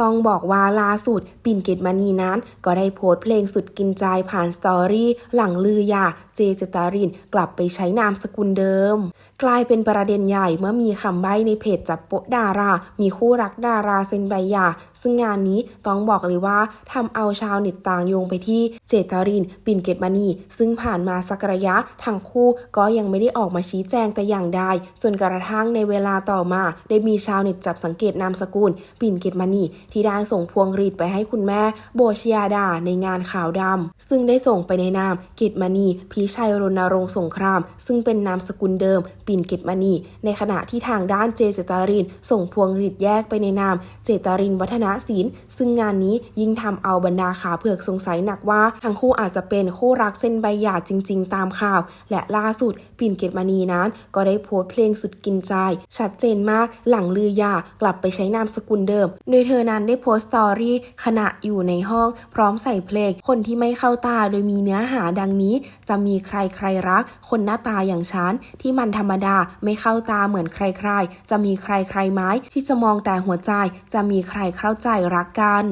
ต้องบอกว่าล่าสุด ปิ่นเกตมณีนั้น ก็ได้โพสต์เพลงสุดกินใจผ่านสตอรี่หลังลือยา เจเจตาริน กลับไปใช้นามสกุลเดิม กลายเป็นประเด็นใหญ่เมื่อมีคำใบ้ในเพจจับโปะดารา มีคู่รักดาราเซ็นใบยาซึ่งงานนี้ต้องบอกเลยว่าทำเอาชาวเน็ตต่างโยงไปที่เจตาริน ปิ่นเกตมณี ซึ่งผ่านมาสักระยะทั้งคู่ก็ยังไม่ได้ออกมาชี้แจงแต่อย่างใดจนกระทั่งในเวลาต่อมา ได้มีชาวเน็ตจับสังเกตนามสกุล ปิ่นเกตมณีที่ได้ส่งพวงหรีดไปให้คุณแม่โบชยาดาในงานขาวดำซึ่งได้ส่งไปในนามเกตมณีพีชัยรณรงค์สงคราม ซึ่งเป็นนามสกุลเดิม ปิ่นเกตมณีในขณะที่ทางด้านเจเจตาริน ส่งพวงหรีดแยกไปในนามเจตารินวัฒนาศิลซึ่งงานนี้ยิ่งทำเอาบรรดาขาเผือกสงสัยหนักว่า ทั้งคู่อาจจะเป็นคู่รักเส้นใบหย่าจริง ๆ ตามข่าว และล่าสุดปิ่นเกตมณีนั้น ก็ได้โพสต์เพลงสุดกินใจ ชัดเจนมากหลังลือหยากลับไปใช้นามสกุลเดิม โดยเธอนั้นได้โพสต์สตอรี่ขณะอยู่ในห้องพร้อมใส่เพลง คนที่ไม่เข้าตาโดยมีเนื้อหาดังนี้ จะมีใครใครรัก คนหน้าตาอย่างฉันที่มันธรรมดาไม่เข้าตาเหมือนใคร ๆ จะมีใครใครไหมที่จะมองแต่หัวใจจะมีใครเข้าใจรักกัน